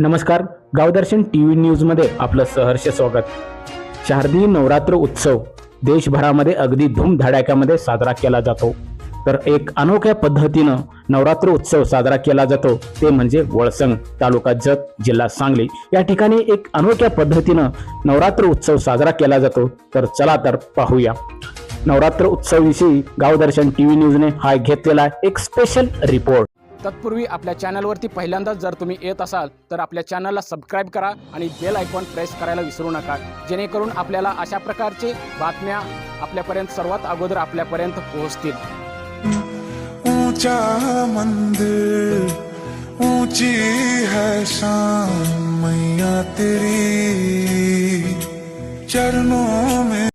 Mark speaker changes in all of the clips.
Speaker 1: नमस्कार गावदर्शन T V न्यूजमध्ये आपलं सहर्ष स्वागत. शारदीय नवरात्र उत्सव देशभरामध्ये अगदी धूमधडाक्यामध्ये साजरा केला जातो. तर एक अनोख्या पद्धतीनं नवरात्र उत्सव साजरा केला जातो ते म्हणजे वळसंग तालुका जत जिल्हा सांगली. या ठिकाणी एक अनोख्या पद्धतीनं नवरात्र उत्सव साजरा केला जातो. तर चला तर पाहूया. नवरात्र उत्सव विषयी गावदर्शन टी व्ही न्यूजने हा घेतलेला एक स्पेशल रिपोर्ट
Speaker 2: तत्पूर्वी आपल्या चॅनलवरती पहिल्यांदाच जर तुम्ही येत असाल तर आपल्या चॅनलला सबस्क्राईब करा आणि बेल आयकॉन प्रेस करायला विसरू नका. जेणेकरून आपल्याला अशा प्रकारचे बातम्या आपल्यापर्यंत सर्वात अगोदर आपल्यापर्यंत पोहोचतील.
Speaker 3: ऊंचा मंदिर ऊंची है शान मैया तेरी चरणों में।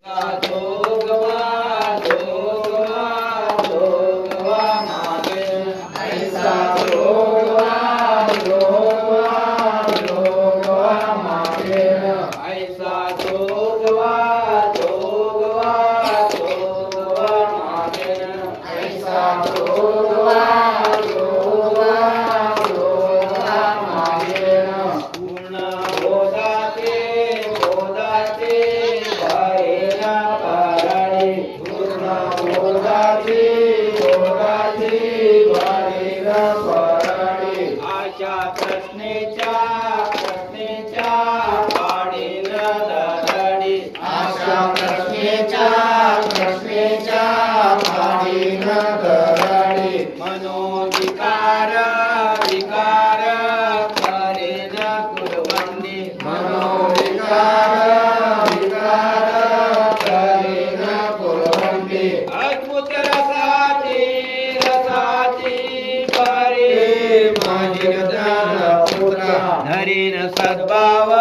Speaker 4: धरीन सद्भाव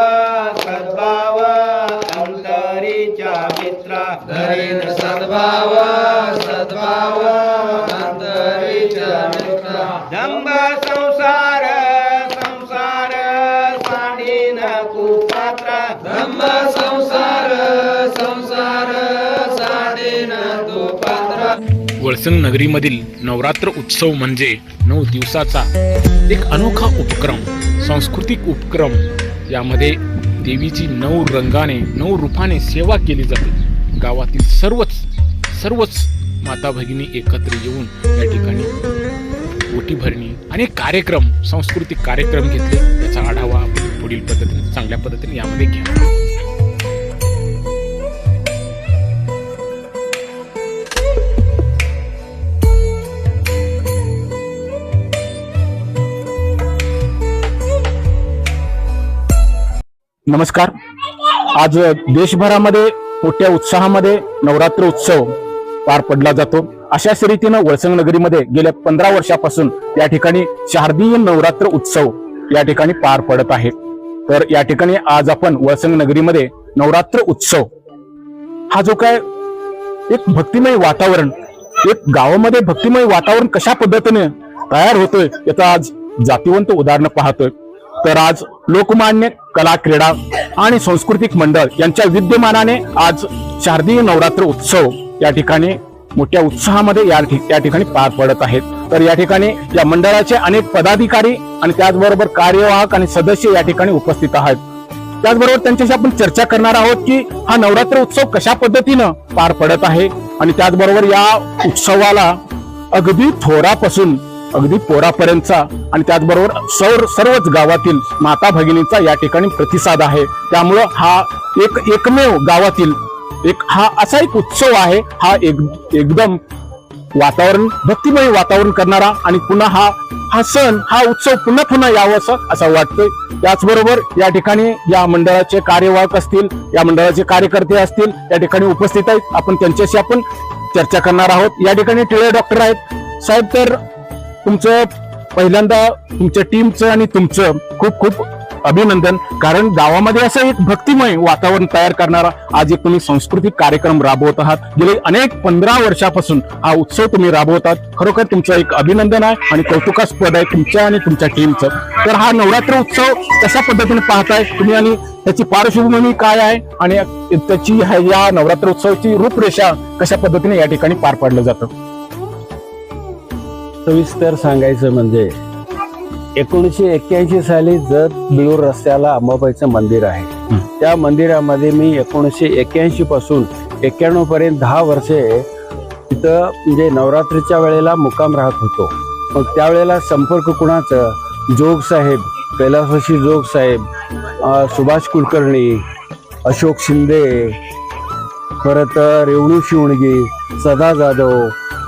Speaker 4: सद्भाव अंतरीच्या मित्रा. धरीन सद्भाव सद्भाव
Speaker 1: वळसंग नगरीमधील नवरात्र उत्सव म्हणजे नऊ दिवसाचा एक अनोखा उपक्रम सांस्कृतिक उपक्रम. यामध्ये देवीची नऊ रंगाने नऊ रूपाने सेवा केली जाते. गावातील सर्वच सर्वच माता भगिनी एकत्र येऊन या ठिकाणी ओटी भरणी आणि कार्यक्रम सांस्कृतिक कार्यक्रम घेतले. त्याचा आढावा आपण पुढील पद्धतीने चांगल्या पद्धतीने यामध्ये घ्या नमस्कार. आज देशभरामध्ये मोठ्या उत्साहामध्ये नवरात्र उत्सव पार पडला जातो. अशाच रीतीनं वळसंग नगरीमध्ये गेल्या पंधरा वर्षापासून या ठिकाणी शारदीय नवरात्र उत्सव या ठिकाणी पार पडत आहे. तर या ठिकाणी आज आपण वळसंग नगरीमध्ये नवरात्र उत्सव हा जो काय एक भक्तिमय वातावरण एक गावामध्ये भक्तिमय वातावरण कशा पद्धतीने तयार होतोय याचं आज जातीवंत उदाहरण पाहतोय. तर आज लोकमान्य कला क्रीडा आणि सांस्कृतिक मंडळ यांच्या विद्यमानाने आज शारदीय नवरात्र उत्सव या ठिकाणी मोठ्या उत्साहामध्ये या या ठिकाणी पार पडत आहेत. तर या ठिकाणी या मंडळाचे अनेक पदाधिकारी आणि त्याचबरोबर कार्यवाहक आणि सदस्य या ठिकाणी उपस्थित आहेत. त्याचबरोबर त्यांच्याशी आपण चर्चा करणार आहोत की हा नवरात्र उत्सव कशा पद्धतीनं पार पडत आहे आणि त्याचबरोबर या उत्सवाला अगदी थोरापासून अगदी पोरापर्यंतचा आणि त्याचबरोबर सौर सर्वच गावातील माता भगिनींचा या ठिकाणी प्रतिसाद आहे. त्यामुळं हा एक एकमेव गावातील एक हा असा एक उत्सव आहे. हा एक एकदम वातावरण भक्तिमय वातावरण करणारा आणि पुन्हा हा हा सण हा उत्सव पुन्हा पुन्हा यावं असं असं वाटतंय. त्याचबरोबर या ठिकाणी या मंडळाचे कार्यवाहक असतील या मंडळाचे कार्यकर्ते असतील या ठिकाणी उपस्थित आहेत. आपण त्यांच्याशी आपण चर्चा करणार आहोत. या ठिकाणी टिळे डॉक्टर आहेत. साहेब तर तुमचं पहिल्यांदा तुमच्या टीमचं आणि तुमचं खूप खूप अभिनंदन. कारण गावामध्ये असं एक भक्तिमय वातावरण तयार करणारा आज एक तुम्ही सांस्कृतिक कार्यक्रम राबवत आहात. गेले अनेक पंधरा वर्षापासून हा उत्सव तुम्ही राबवतात खरोखर तुमचं एक अभिनंदन आहे आणि कौतुकास्पद आहे तुमच्या आणि तुमच्या टीमचं तर हा नवरात्र उत्सव कशा पद्धतीने पाहताय तुम्ही आणि त्याची पार्श्वभूमी काय आहे आणि त्याची या नवरात्र उत्सवाची रूपरेषा कशा पद्धतीने या ठिकाणी पार पाडलं जातं?
Speaker 5: सविस्तर सांगायचं म्हणजे एकोणीसशे एक्क्याऐंशी साली जत बिळूर रस्त्याला अंबाबाईचं मंदिर आहे. त्या मंदिरामध्ये मी एकोणीसशे एक्क्याऐंशी पासून एक्क्याण्णव पर्यंत दहा वर्षे तिथं म्हणजे नवरात्रीच्या वेळेला मुक्काम राहत होतो. मग त्यावेळेला संपर्क कुणाचं? जोग साहेब कैलासवासी जोग साहेब सुभाष कुलकर्णी अशोक शिंदे परत रेवणू शिवणगी सदा जाधव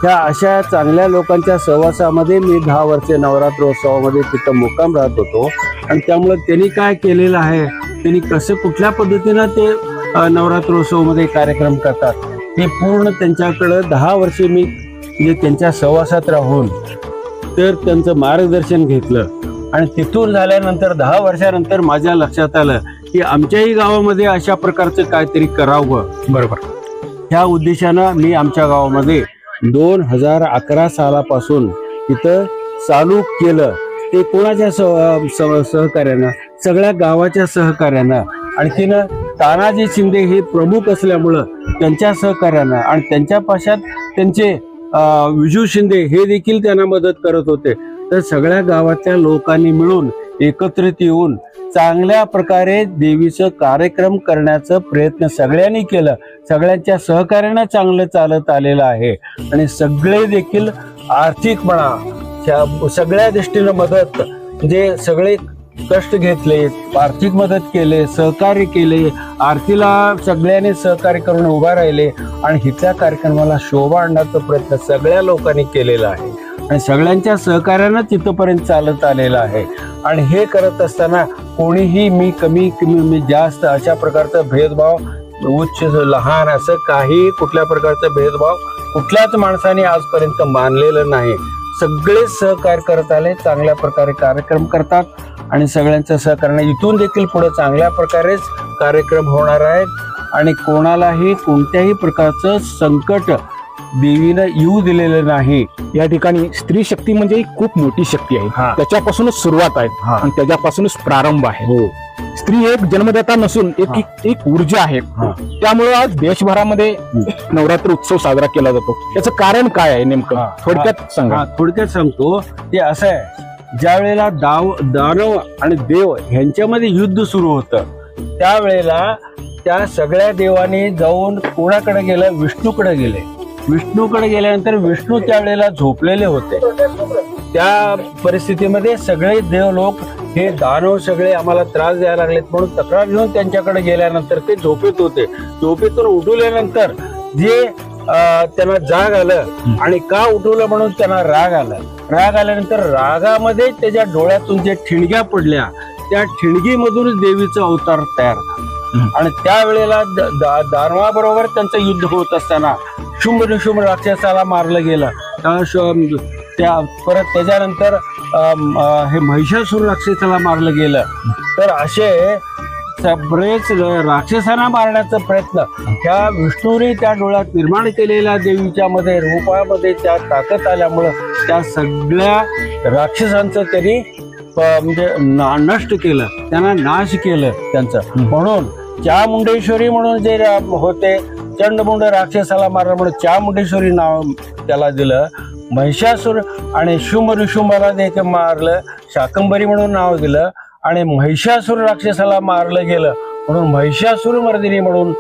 Speaker 5: ह्या अशा चांगल्या लोकांच्या सहवासामध्ये मी दहा वर्षे नवरात्रोत्सवामध्ये तिथं मुक्काम राहत होतो. आणि त्यामुळे त्यांनी काय केलेलं आहे त्यांनी कसं कुठल्या पद्धतीनं ते नवरात्रोत्सवामध्ये कार्यक्रम करतात ते पूर्ण त्यांच्याकडं दहा वर्षे मी म्हणजे त्यांच्या सहवासात राहून तर त्यांचं मार्गदर्शन घेतलं. आणि तिथून झाल्यानंतर दहा वर्षानंतर माझ्या लक्षात आलं की आमच्याही गावामध्ये अशा प्रकारचं काहीतरी करावं.
Speaker 1: बरोबर.
Speaker 5: ह्या उद्देशानं मी आमच्या गावामध्ये दोन हजार अकरा सालापासून इथं चालू केलं. ते कोणाच्या सह सहकार्यानं सगळ्या गावाच्या सहकार्यानं आणखीन तानाजी शिंदे हे प्रमुख असल्यामुळं त्यांच्या सहकार्यानं आणि त्यांच्या पाशात त्यांचे विजू शिंदे हे देखील त्यांना मदत करत होते. तर सगळ्या गावातल्या लोकांनी मिळून एकत्रित येऊन चांगल्या प्रकारे देवीचं कार्यक्रम करण्याचा प्रयत्न सगळ्यांनी केलं. सगळ्यांच्या सहकार्यानं चांगलं चालत आलेलं आहे. आणि सगळे देखील आर्थिक म्हणा सगळ्या दृष्टीनं मदत म्हणजे सगळे कष्ट घेतले आर्थिक मदत केले सहकार्य केले आरतीला सगळ्यांनी सहकार्य करून उभा राहिले. आणि हिच्या कार्यक्रमाला शोभा आणण्याचा प्रयत्न सगळ्या लोकांनी केलेला आहे. आणि सगळ्यांच्या सहकार्यानं तिथपर्यंत चालत आलेलं आहे. आणि हे करत असताना कोणीही मी कमी कमी मी जास्त अशा प्रकारचा भेदभाव उच्च लहान असं काही कुठल्या प्रकारचा भेदभाव कुठल्याच माणसाने आजपर्यंत मानलेलं नाही. सगळे सहकार्य करत आले चांगल्या प्रकारे कार्यक्रम करतात आणि सगळ्यांचं सहकार्य इथून देखील पुढे चांगल्या प्रकारेच कार्यक्रम होणार आहेत. आणि कोणालाही कोणत्याही प्रकारचं संकट देवीनं येऊ दिलेलं नाही.
Speaker 1: या ठिकाणी स्त्री शक्ती म्हणजे एक खूप मोठी शक्ती आहे.
Speaker 5: हा.
Speaker 1: त्याच्यापासूनच सुरुवात आहे
Speaker 5: हा.
Speaker 1: आणि त्याच्यापासूनच प्रारंभ आहे.
Speaker 5: हो.
Speaker 1: स्त्री एक जन्मदाता नसून एक. एक- एक ऊर्जा आहे.
Speaker 5: हा.
Speaker 1: त्यामुळे आज देशभरामध्ये नवरात्र उत्सव साजरा केला जातो. याचं कारण काय आहे नेमकं?
Speaker 5: हा.
Speaker 1: थोडक्यात सांगा.
Speaker 5: हा थोडक्यात सांगतो. ते असं आहे. ज्या वेळेला दाव दानव आणि देव ह्यांच्यामध्ये युद्ध सुरू होतं त्यावेळेला त्या सगळ्या देवांनी जाऊन कोणाकडे गेलं? विष्णूकडे गेले. विष्णूकडे गेल्यानंतर विष्णू त्यावेळेला झोपलेले होते. त्या परिस्थितीमध्ये सगळे देव लोक हे दानव सगळे आम्हाला त्रास द्यायला लागलेत म्हणून तक्रार घेऊन त्यांच्याकडे गेल्यानंतर ते झोपेत होते. झोपेतून उठवल्यानंतर जे त्यांना जाग आलं आणि का उठवलं म्हणून त्यांना राग आला. राग आल्यानंतर रागामध्ये त्याच्या डोळ्यातून जे ठिणग्या पडल्या त्या ठिणगीमधूनच देवीचा अवतार तयार झाला. आणि त्यावेळेला दानवाबरोबर त्यांचं युद्ध होत असताना शुंभ निशुंभ राक्षसाला मारलं गेलं. त्या शु- त्या परत त्याच्यानंतर हे महिषासूर राक्षसाला मारलं गेलं. तर असे बरेच राक्षसांना मारण्याचा प्रयत्न. त्या विष्णूने त्या डोळ्यात निर्माण केलेल्या देवीच्या मध्ये रूपामध्ये त्या ताकद आल्यामुळं त्या सगळ्या राक्षसांचं त्यांनी म्हणजे ना- नष्ट केलं. त्यांना नाश केलं त्यांचं. म्हणून चामुंडेश्वरी म्हणून जे रा- होते चंडमुंड राक्षसाला मारलं म्हणून चामुंडेश्वरी नाव त्याला दिलं. महिषासूर आणि शुंभ ऋषुंभाला ते मारलं. शाकंबरी म्हणून नाव दिलं. आणि महिषासूर राक्षसाला मारलं गेलं. म्हणून महिषासूर मर्दिनी म्हणून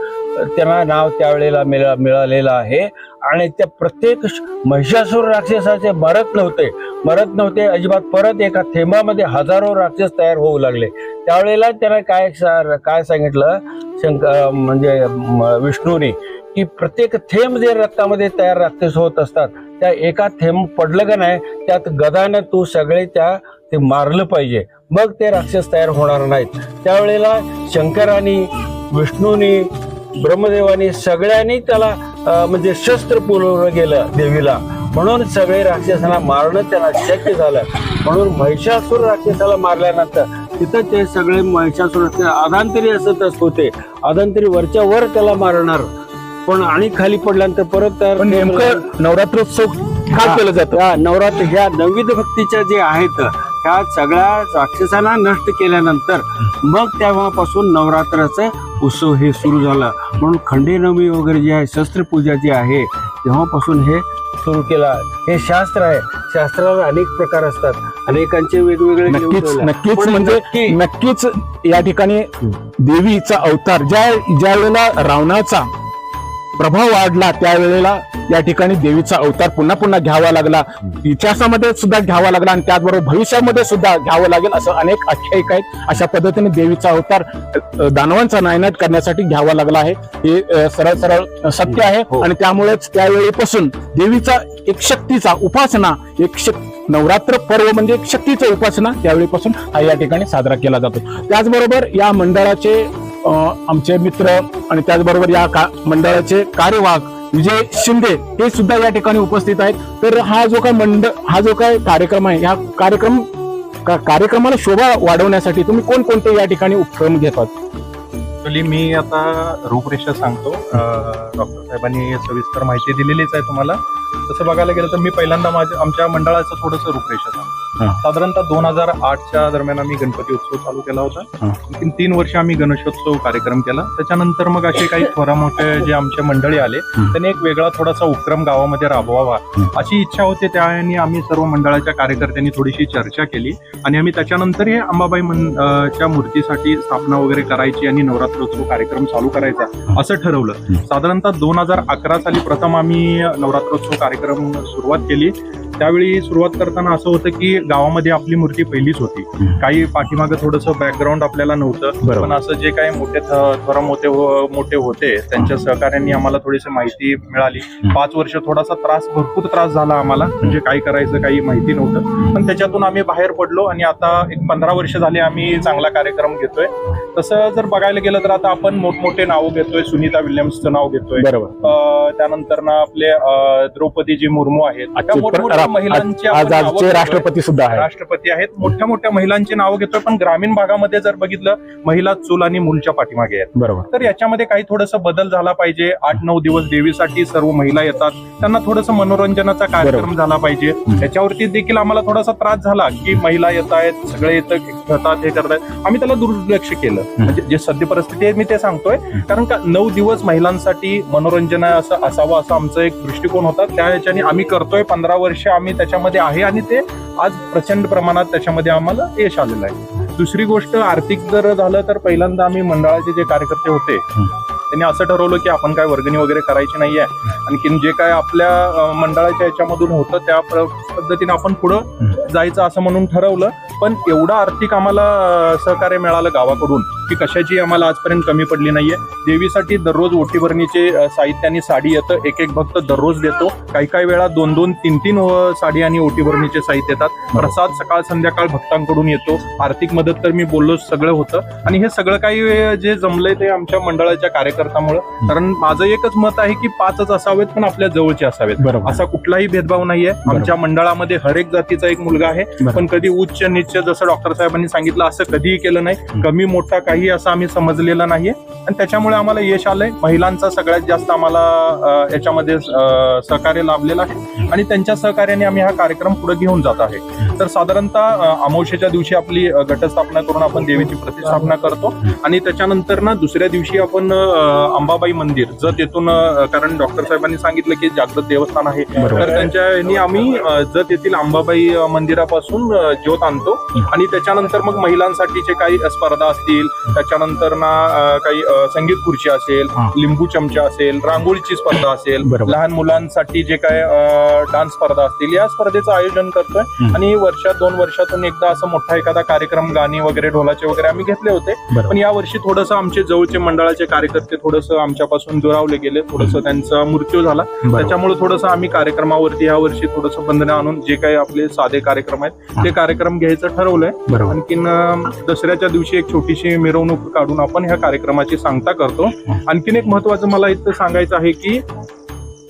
Speaker 5: त्यांना नाव त्यावेळेला मिळा मिळालेलं आहे. आणि त्या प्रत्येक श- महिषासूर राक्षसाचे मरत नव्हते. मरत नव्हते अजिबात परत एका थेंबामध्ये हजारो राक्षस तयार होऊ लागले. त्यावेळेला त्याला काय सा- काय सांगितलं? शंक म्हणजे म- विष्णूने की प्रत्येक थेंब जे रक्तामध्ये तयार राक्षस होत असतात त्या एका थेंब पडलं का नाही त्यात गदानं तू सगळे त्या ते मारलं पाहिजे. मग ते राक्षस तयार होणार नाहीत. त्यावेळेला शंकराने विष्णूने ब्रह्मदेवाने सगळ्यांनी त्याला म्हणजे शस्त्र पुरवलं गेलं देवीला. म्हणून सगळे राक्षसांना मारणं त्याला शक्य झालं. म्हणून महिषासूर राक्षसाला मारल्यानंतर तिथं ते सगळे महिषासूर अधांतरी असतच होते. अधांतरी वरच्या वर त्याला मारणार. पण आणि खाली पडल्यानंतर परत
Speaker 1: पण नेमकं नवरात्रोत्सव का केलं जातं?
Speaker 5: नवरात्र ह्या नवविध भक्तीच्या जे आहेत ह्या सगळ्या राक्षसांना नष्ट केल्यानंतर मग तेव्हापासून नवरात्राचा उत्सव हे सुरू झाला. म्हणून खंडेनवमी वगैरे जे आहे शस्त्रपूजा जी आहे तेव्हापासून हे सुरू केला हे शास्त्र आहे. शास्त्राला अनेक प्रकार असतात. अनेकांचे वेगवेगळे
Speaker 1: नक्कीच. नक्कीच म्हणजे
Speaker 5: नक्की
Speaker 1: नक्कीच या ठिकाणी देवीचा अवतार ज्या ज्या वेळेला रावणाचा प्रभाव वाढला त्यावेळेला या ठिकाणी देवीचा अवतार पुन्हा पुन्हा घ्यावा लागला. इतिहासामध्ये सुद्धा घ्यावा लागला आणि त्याचबरोबर भविष्यामध्ये सुद्धा घ्यावं लागेल असं अनेक आख्यायिका आहेत. अशा पद्धतीने देवीचा अवतार दानवांचा नायनाट करण्यासाठी घ्यावा लागला आहे. हे सरळ सरळ सत्य आहे
Speaker 5: हो.
Speaker 1: आणि त्यामुळेच त्यावेळीपासून देवीचा एक शक्तीचा उपासना एक शक नवरात्र पर्व म्हणजे एक शक्तीचा उपासना त्यावेळीपासून हा या ठिकाणी साजरा केला जातो. त्याचबरोबर या मंडळाचे आमचे मित्र आणि त्याचबरोबर या का मंडळाचे कार्यवाहक विजय शिंदे हे सुद्धा या ठिकाणी उपस्थित आहेत. तर हा जो काय मंडळ हा जो काय कार्यक्रम आहे हा कार्यक्रम का- कार्यक्रमाला शोभा वाढवण्यासाठी तुम्ही कोणकोणते या ठिकाणी उपक्रम घेतात?
Speaker 6: ऍक्च्युली मी आता रूपरेषा सांगतो डॉक्टर साहेबांनी सविस्तर माहिती दिलेलीच आहे तुम्हाला तसं बघायला गेलं तर मी पहिल्यांदा माझ्या आमच्या मंडळाचं थोडंसं रूपरेषा सांगतो. साधारणतः दोन हजार आठच्या दरम्यान आम्ही गणपती उत्सव चालू केला होता. आणखी तीन वर्ष आम्ही गणेशोत्सव कार्यक्रम केला त्याच्यानंतर मग असे काही थोडा मोठे जे आमचे मंडळी आले. त्यांनी एक वेगळा थोडासा उपक्रम गावामध्ये राबवावा. अशी इच्छा होती त्यावेळी आम्ही सर्व मंडळाच्या कार्यकर्त्यांनी थोडीशी चर्चा केली आणि आम्ही त्याच्यानंतर हे अंबाबाई च्या मूर्तीसाठी स्थापना वगैरे करायची आणि नवरात्रोत्सव कार्यक्रम चालू करायचा असं ठरवलं. साधारणतः दोन हजार अकरा साली प्रथम आम्ही नवरात्रोत्सव कार्यक्रम सुरुवात केली. त्यावेळी सुरुवात करताना असं होतं की गावामध्ये आपली मूर्ती पहिलीच होती. काही पाठीमागं थोडंसं बॅकग्राऊंड आपल्याला नव्हतं. पण असं जे काही मोठे थ- थोरा मोठे मोठे होते त्यांच्या सहकार्यांनी आम्हाला थोडीशी माहिती मिळाली. पाच वर्ष थोडासा त्रास भरपूर त्रास झाला आम्हाला. म्हणजे काय करायचं काही माहिती नव्हतं. पण त्याच्यातून आम्ही बाहेर पडलो आणि आता एक पंधरा वर्ष झाले आम्ही चांगला कार्यक्रम घेतोय. तसं जर बघायला गेलं तर आता आपण मोठमोठे नावं घेतोय. सुनीता विल्यम्सचं नाव घेतोय. त्यानंतर ना आपले द्रौपदीजी मुर्मू आहेत. महिलांची
Speaker 1: आज आजचे. राष्ट्रपती सुद्धा आहेत.
Speaker 6: राष्ट्रपती आहेत. मोठ्या मोठ्या महिलांची नावं घेतोय. पण ग्रामीण भागामध्ये जर बघितलं महिला चूल आणि मूलच्या पाठीमागे आहेत.
Speaker 1: बरोबर.
Speaker 6: तर याच्यामध्ये काही थोडंसं बदल झाला पाहिजे. आठ नऊ दिवस देवीसाठी सर्व महिला येतात. त्यांना थोडंसं मनोरंजनाचा कार्यक्रम झाला पाहिजे. त्याच्यावरती देखील आम्हाला थोडासा त्रास झाला की महिला येत आहेत सगळे येतं घेतात हे करतात आम्ही त्याला दुर्लक्ष केलं. म्हणजे जे सध्या परिस्थिती आहे मी ते सांगतोय. कारण का नऊ दिवस महिलांसाठी मनोरंजन असं असावं असं आमचा एक दृष्टिकोन होता. त्या याच्याने आम्ही करतोय. पंधरा वर्ष आम्ही त्याच्यामध्ये आहे आणि ते आज प्रचंड प्रमाणात त्याच्यामध्ये आम्हाला यश आलेलं आहे. दुसरी गोष्ट आर्थिक जर झालं तर पहिल्यांदा आम्ही मंडळाचे जे कार्यकर्ते होते त्यांनी असं ठरवलं की आपण काय वर्गणी वगैरे करायची नाहीये. आणखीन जे काय आपल्या मंडळाच्या याच्यामधून होतं त्या पद्धतीने आपण पुढं जायचं असं म्हणून ठरवलं. पण एवढं आर्थिक आम्हाला सहकार्य मिळालं गावाकडून. की कशाची आम्हाला आजपर्यंत कमी पडली नाहीये. देवीसाठी दररोज ओटीभरणीचे आणि साडी येतं. एक एक भक्त दररोज देतो. काही काही वेळा दोन दोन तीन तीन साडी आणि ओटीभरणीचे साहित्य येतात. प्रसाद सकाळ संध्याकाळ भक्तांकडून येतो. आर्थिक मदत तर मी बोललो सगळं होतं. आणि हे सगळं काही जे जमलंय ते आमच्या मंडळाच्या कार्यकर्त्यामुळं. कारण माझं एकच मत आहे की पाचच असावेत पण आपल्या जवळचे असावेत. असा कुठलाही भेदभाव नाहीये. आमच्या मंडळामध्ये हरेक जातीचा एक मुलगा आहे. पण कधी उच्च नीच जसं डॉक्टर साहेबांनी सांगितलं असं कधीही केलं नाही. कमी मोठा काही असं आम्ही समजलेलं नाहीये. आणि त्याच्यामुळे आम्हाला यश आलंय. महिलांचा सगळ्यात जास्त आम्हाला याच्यामध्ये सहकार्य लाभलेलं आहे. आणि त्यांच्या सहकार्याने आम्ही हा कार्यक्रम पुढे घेऊन जात आहे. तर साधारणतः अं, अमावस्येच्या दिवशी आपली घटस्थापना करून आपण देवीची प्रतिष्ठापना करतो. आणि त्याच्यानंतर ना दुसऱ्या दिवशी आपण अंबाबाई मंदिर जत येथून अं, कारण डॉक्टर साहेबांनी सांगितलं की जागृत देवस्थान आहे. तर त्यांच्या आम्ही अं, जत येथील अंबाबाई मंदिरापासून ज्योत आणतो. आणि त्याच्यानंतर मग महिलांसाठीचे काही स्पर्धा असतील त्याच्यानंतर ना काही संगीत खुर्ची असेल. लिंबू चमचा असेल रांगोळीची स्पर्धा असेल. लहान मुलांसाठी जे काय डान्स स्पर्धा असतील या स्पर्धेचं आयोजन करतोय. आणि वर्षात दोन वर्षातून एकदा असं मोठा एखादा कार्यक्रम गाणी वगैरे ढोलाचे वगैरे आम्ही घेतले होते. पण या वर्षी थोडंसं आमचे जवळचे मंडळाचे कार्यकर्ते थोडंसं आमच्यापासून दुरावले गेले. थोडंसं त्यांचा मृत्यू झाला. त्याच्यामुळे थोडंसं आम्ही कार्यक्रमावरती या वर्षी थोडंसं बंधनं आणून जे काही आपले साधे कार्यक्रम आहेत ते कार्यक्रम घ्यायचं ठरवलंय. आणखीन दसऱ्याच्या दिवशी एक छोटीशी मिरवणूक काढून आपण ह्या कार्यक्रमाची सांगता करतो. आणखीन एक महत्वाचं मला इथं सांगायचं आहे की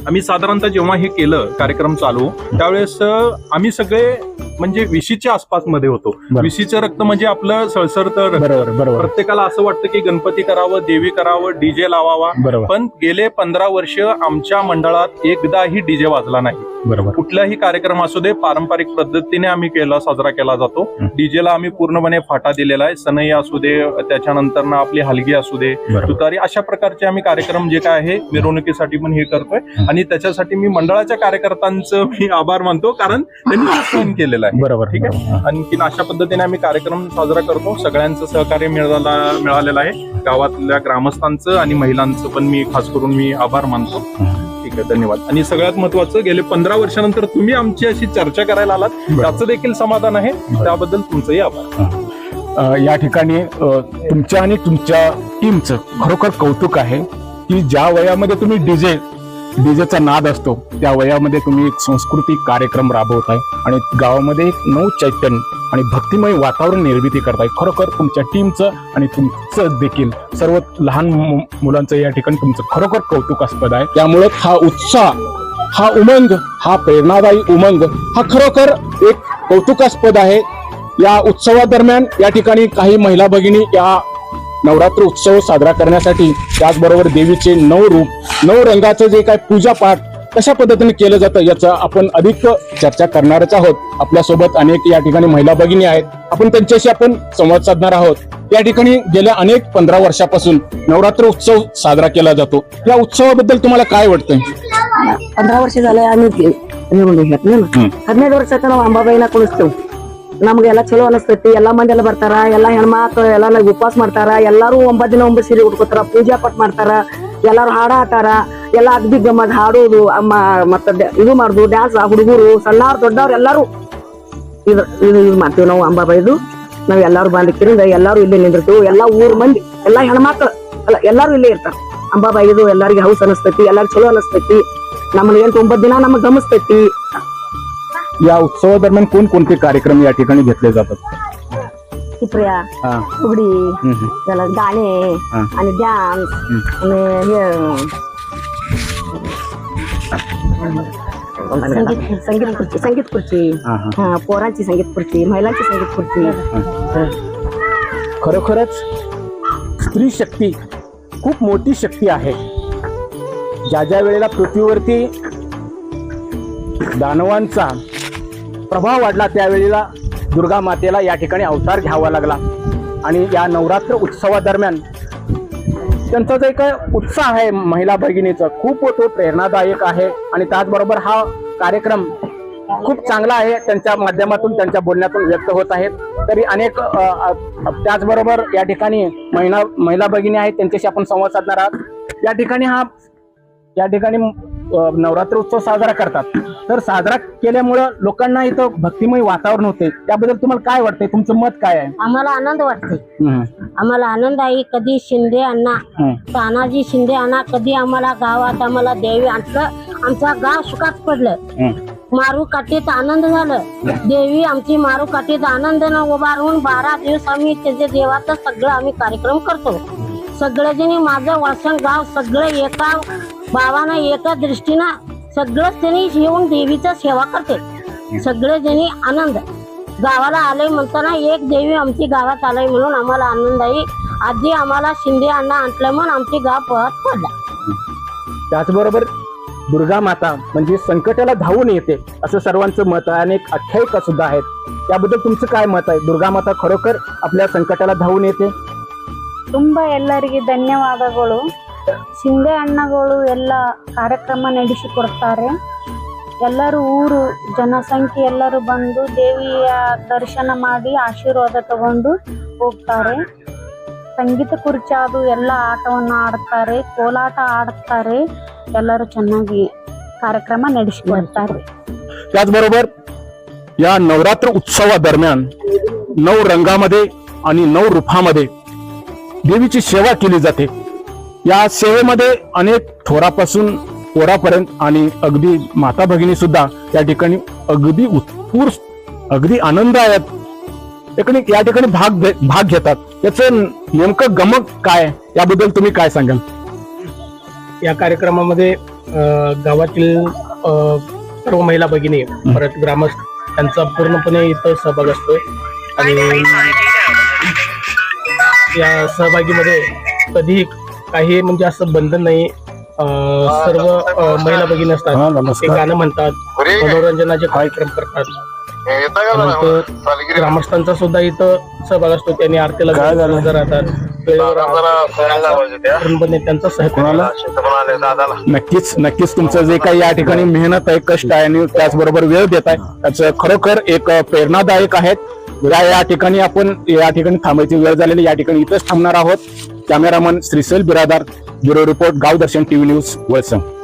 Speaker 6: आम्ही साधारणतः जेव्हा हे केलं कार्यक्रम चालू त्यावेळेस आम्ही सगळे म्हणजे विशीच्या आसपासमध्ये होतो. विशीचं रक्त म्हणजे आपलं.
Speaker 1: बरोबर बरोबर.
Speaker 6: प्रत्येकाला असं वाटतं की गणपती करावं देवी करावं डीजे लावावा. पण गेले पंधरा वर्ष आमच्या मंडळात एकदाही डीजे वाजला नाही.
Speaker 1: बरोबर.
Speaker 6: कुठलाही कार्यक्रम असू दे पारंपरिक पद्धतीने आम्ही केला साजरा केला जातो. डीजेला आम्ही पूर्णपणे फाटा दिलेला आहे. सनई असू दे त्याच्यानंतर ना आपली हलगी असू दे तुतारी अशा प्रकारचे आम्ही कार्यक्रम जे काय आहे मिरवणुकीसाठी पण हे करतोय.
Speaker 1: हं.
Speaker 6: आणि त्याच्यासाठी मी मंडळाच्या कार्यकर्त्यांचं मी आभार मानतो कारण त्यांनी सहन केलेलं आहे.
Speaker 1: बरोबर
Speaker 6: ठीक आहे. आणखीन अशा पद्धतीने आम्ही कार्यक्रम साजरा करतो. सगळ्यांचं सहकार्य मिळाला मिळालेलं आहे. गावातल्या ग्रामस्थांचं आणि महिलांचं पण मी खास करून मी आभार मानतो. ठीक आहे धन्यवाद. आणि सगळ्यात महत्वाचं गेले पंधरा वर्षानंतर तुम्ही आमची अशी चर्चा करायला आलात. त्याचं देखील समाधान आहे. त्याबद्दल तुमचंही आभार.
Speaker 1: या ठिकाणी तुमच्या आणि तुमच्या टीमचं खरोखर कौतुक आहे की ज्या वयामध्ये तुम्ही डीजे डीजेचा नाद असतो. त्या वयामध्ये तुम्ही एक सांस्कृतिक कार्यक्रम राबवत आहे आणि गावामध्ये एक नऊ चैतन्य आणि भक्तिमय वातावरण निर्मिती करताय. खरोखर तुमच्या टीमचं आणि तुमचं देखील सर्व लहान मु- मुलांचं या ठिकाणी तुमचं खरोखर कौतुकास्पद आहे. त्यामुळे हा उत्साह हा उमंग हा प्रेरणादायी उमंग हा खरोखर एक कौतुकास्पद आहे. या उत्सवादरम्यान या ठिकाणी काही महिला भगिनी या नवरात्र उत्सव साजरा करण्यासाठी त्याचबरोबर देवीचे नऊ रूप नऊ रंगाचं जे काय पूजा पाठ कशा पद्धतीने केलं जातं याचं आपण अधिक चर्चा करणारच आहोत. आपल्यासोबत अनेक या ठिकाणी महिला भगिनी आहेत. आपण त्यांच्याशी आपण संवाद साधणार आहोत. या ठिकाणी गेल्या अनेक पंधरा वर्षापासून नवरात्र उत्सव साजरा केला जातो. या उत्सवाबद्दल तुम्हाला काय वाटतंय?
Speaker 7: पंधरा वर्ष झालं आम्ही हरण्याद वर्षाचा नाव अंबाबाईला ನಮ್ಗೆಲ್ಲ ಚಲೋ ಅನಸ್ತೈತಿ. ಎಲ್ಲಾ ಮಂದಿ ಎಲ್ಲ ಬರ್ತಾರ, ಎಲ್ಲಾ ಹೆಣ್ಮಕ್ಳು ಎಲ್ಲ ಉಪವಾಸ ಮಾಡ್ತಾರ. ಎಲ್ಲಾರು ಒಂಬತ್ ದಿನ ಒಂಬತ್ತು ಸೀರೆ ಉಟ್ಕೋತಾರ, ಪೂಜಾ ಪಾಠ ಮಾಡ್ತಾರ. ಎಲ್ಲಾರು ಹಾಡ ಹಾಡ್ತಾರ. ಎಲ್ಲ ಅಗ್ದಿ ಗಮ್ಮತ್ ಹಾಡೋದು ಅಮ್ಮ ಮತ್ತ ಇದು ಮಾಡುದು ಡ್ಯಾನ್ಸ್ ಹುಡುಗರು, ಸಣ್ಣವ್ರು, ದೊಡ್ಡವ್ರು ಎಲ್ಲಾರು. ಇದು ಇದು ಇದು ಮಾಡ್ತೀವಿ ನಾವು ಅಂಬಾಬಾಯಿದು ನಾವ್ ಎಲ್ಲಾರು ಬಂದಿಕ್ಕಿರಿಂದ ಎಲ್ಲಾರು ಇಲ್ಲಿ ನಿಂದಿರ್ತೀವಿ. ಎಲ್ಲಾ ಊರ್ ಮಂದಿ, ಎಲ್ಲಾ ಹೆಣ್ಮಕ್ಳು, ಅಲ್ಲ ಎಲ್ಲಾರು ಇಲ್ಲೇ ಇರ್ತಾರ. ಅಂಬಾಬಾಯಿದು ಎಲ್ಲಾರಿಗೆ ಹೌಸ್ ಅನಸ್ತೈತಿ ಎಲ್ಲಾರು ಚಲೋ ಅನಸ್ತೈತಿ. ನಮ್ಮನ್ನ ಎಂಟು ಒಂಬತ್ತು ದಿನ ನಮ್ಗೆ ಗಮಸ್ತೈತಿ.
Speaker 1: या उत्सवादरम्यान कोणकोणते कार्यक्रम या ठिकाणी घेतले जातात
Speaker 7: चिपऱ्या
Speaker 1: हा.
Speaker 7: फुगडी
Speaker 1: हम्म.
Speaker 7: त्याला गाणे
Speaker 1: हा.
Speaker 7: आणि डान्स. आणि हे संगीत खुर्ची संगीत खुर्ची
Speaker 1: हा, हा.
Speaker 7: हा पोरांची संगीत खुर्ची महिलांची संगीत खुर्ची
Speaker 1: खरोखरच स्त्री शक्ती खूप मोठी शक्ती आहे ज्या ज्या वेळेला पृथ्वीवरती दानवांचा प्रभाव वाढला त्यावेळेला दुर्गा मातेला या ठिकाणी अवतार घ्यावा लागला. आणि या नवरात्र उत्सवादरम्यान त्यांचा जे काय उत्साह आहे महिला भगिनीचा खूप तो प्रेरणादायक आहे. आणि त्याचबरोबर हा कार्यक्रम खूप चांगला आहे. त्यांच्या माध्यमातून त्यांच्या बोलण्यातून व्यक्त होत आहेत. तरी अनेक त्याचबरोबर या ठिकाणी महिला महिला भगिनी आहेत त्यांच्याशी आपण संवाद साधणार आहात. या ठिकाणी हा या ठिकाणी नवरात्र उत्सव साजरा करतात. तर साजरा केल्यामुळं लोकांना इथं भक्तिमय वातावरण होते. त्याबद्दल तुम्हाला काय वाटतंय? तुमचं मत काय आहे?
Speaker 7: आम्हाला आनंद वाटते
Speaker 1: हम्म,
Speaker 7: आम्हाला आनंद आहे. कधी शिंदे अण्णा
Speaker 1: हम्म,
Speaker 7: तानाजी शिंदे अण्णा कधी आम्हाला गावात आम्हाला देवी आणलं आमचा गाव सुखात पडलं.
Speaker 1: हम्म.
Speaker 7: मारू काठीत आनंद झालं. देवी आमची मारू काठीत आनंदानं उभारून बारा दिवस आम्ही त्याच्या देवाचा सगळं आम्ही कार्यक्रम करतो. सगळेजणी माझं वळसण गाव सगळं एका भावानं एका दृष्टीनं सगळंच त्यांनी येऊन देवीचा सेवा करते सगळेजणी आनंद गावाला आलंय म्हणताना एक देवी आमची गावात आलंय म्हणून आम्हाला आनंद आहे आधी आम्हाला शिंदे अण्णा आणलं म्हणून आमचे गाव पळत पडला
Speaker 1: त्याचबरोबर दुर्गा माता म्हणजे संकटाला धावून येते असं सर्वांचं मत आहे आणि एक आख्यायिका सुद्धा आहेत त्याबद्दल तुमचं काय मत आहे दुर्गा माता खरोखर आपल्या संकटाला धावून येते
Speaker 8: ತುಂಬ ಎಲ್ಲರಿಗೆ ಧನ್ಯವಾದಗಳು ಶಿಂದೆ ಅಣ್ಣಗಳು ಎಲ್ಲ ಕಾರ್ಯಕ್ರಮ ನಡೆಸಿಕೊಡ್ತಾರೆ ಎಲ್ಲರೂ ಊರು ಜನಸಂಖ್ಯೆ ಎಲ್ಲರೂ ಬಂದು ದೇವಿಯ ದರ್ಶನ ಮಾಡಿ ಆಶೀರ್ವಾದ ತಗೊಂಡು ಹೋಗ್ತಾರೆ ಸಂಗೀತ ಕುರ್ಚಿ ಅದು ಎಲ್ಲ ಆಟವನ್ನು ಆಡ್ತಾರೆ ಕೋಲಾಟ ಆಡ್ತಾರೆ ಎಲ್ಲರೂ ಚೆನ್ನಾಗಿ ಕಾರ್ಯಕ್ರಮ ನಡೆಸಿಕೊಡ್ತಾರೆ
Speaker 1: त्याचबरोबर या नवरात्र उत्सवादरम्यान नऊ रंगामध्ये आणि नऊ रूपामध्ये देवीची सेवा केली जाते या सेवेमध्ये अनेक थोरापासून पोरापर्यंत आणि अगदी माता भगिनी सुद्धा या ठिकाणी अगदी उत्स्फूर्त अगदी आनंदायत ठिकाणी या ठिकाणी भाग भाग घेतात. याचं नेमकं गमक काय? याबद्दल तुम्ही काय सांगाल?
Speaker 9: या कार्यक्रमामध्ये गावातील सर्व महिला भगिनी परत ग्रामस्थ यांचा पूर्णपणे इथं सहभाग असतो आणि या सहभागीमध्ये कधीही काही म्हणजे असं बंधन नाही. सर्व महिला भगिनी
Speaker 5: हा,
Speaker 9: असतात ते. गाणं म्हणतात. मनोरंजनाचे कार्यक्रम करतात. त्यानंतर ग्रामस्थांचा सुद्धा इथं सहभाग असतो. त्यांनी आरतीला
Speaker 5: काय झालं?
Speaker 9: हजर राहतात वेळेवर पूर्णपणे त्यांचा सहकार्य
Speaker 1: नक्कीच नक्कीच तुमचं जे काही या ठिकाणी मेहनत आहे कष्ट आहे आणि त्याचबरोबर वेळ देत आहे त्याचं खरोखर एक प्रेरणादायक आहे या या ठिकाणी आपण या ठिकाणी थांबायची वेळ झालेली या ठिकाणी इथंच थांबणार आहोत. Cameraman Shrisel Biradar bureau
Speaker 10: report Gaav Darshan TV news Valsang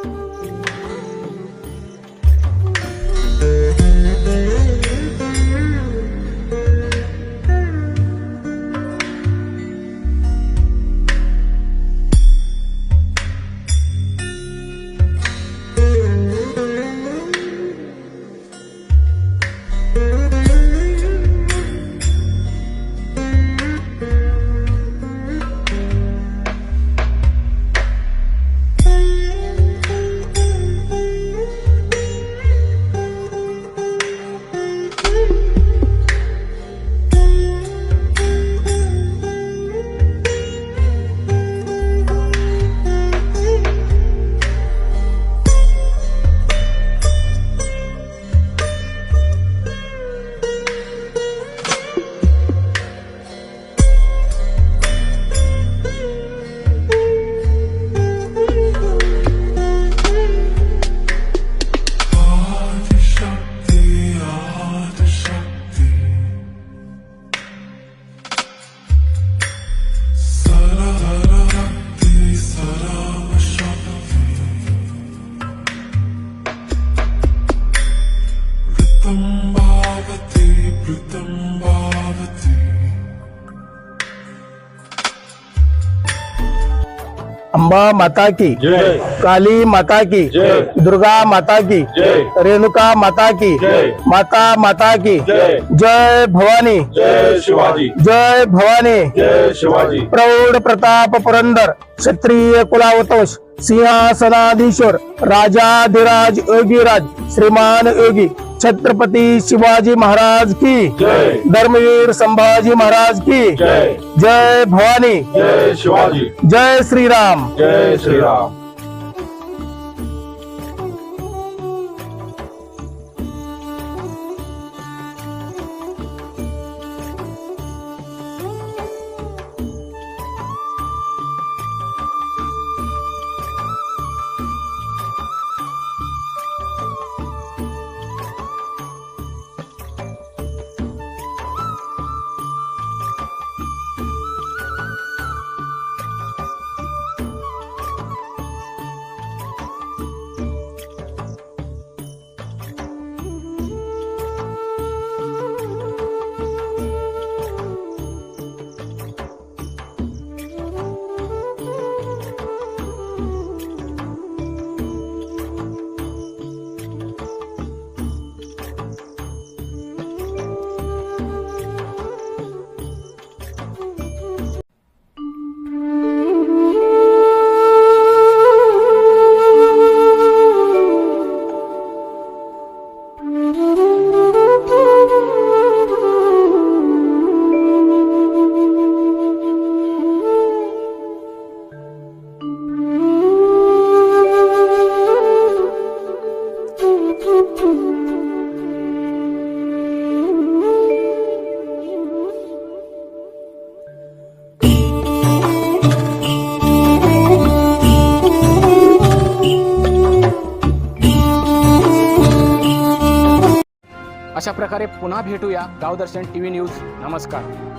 Speaker 9: Amba Mata की काली माता की. दुर्गा माता की. रेणुका माता की. माता माता की
Speaker 5: जय.
Speaker 9: जय भवानी
Speaker 5: जय शिवाजी
Speaker 9: जय भवानी
Speaker 5: जय शिवाजी
Speaker 9: प्रौढ प्रताप पुरंदर क्षत्रिय कुलावतोष सिंहासनाधीश्वर राजाधिराज योगीराज श्रीमान योगी छत्रपती शिवाजी महाराज की
Speaker 5: जय.
Speaker 9: धर्मवीर संभाजी महाराज की
Speaker 5: जय.
Speaker 9: जय भवानी
Speaker 5: जय शिवाजी.
Speaker 9: जय श्रीराम.
Speaker 5: जय श्रीराम.
Speaker 2: पुन्हा भेटूया गावदर्शन टीव्ही न्यूज. नमस्कार.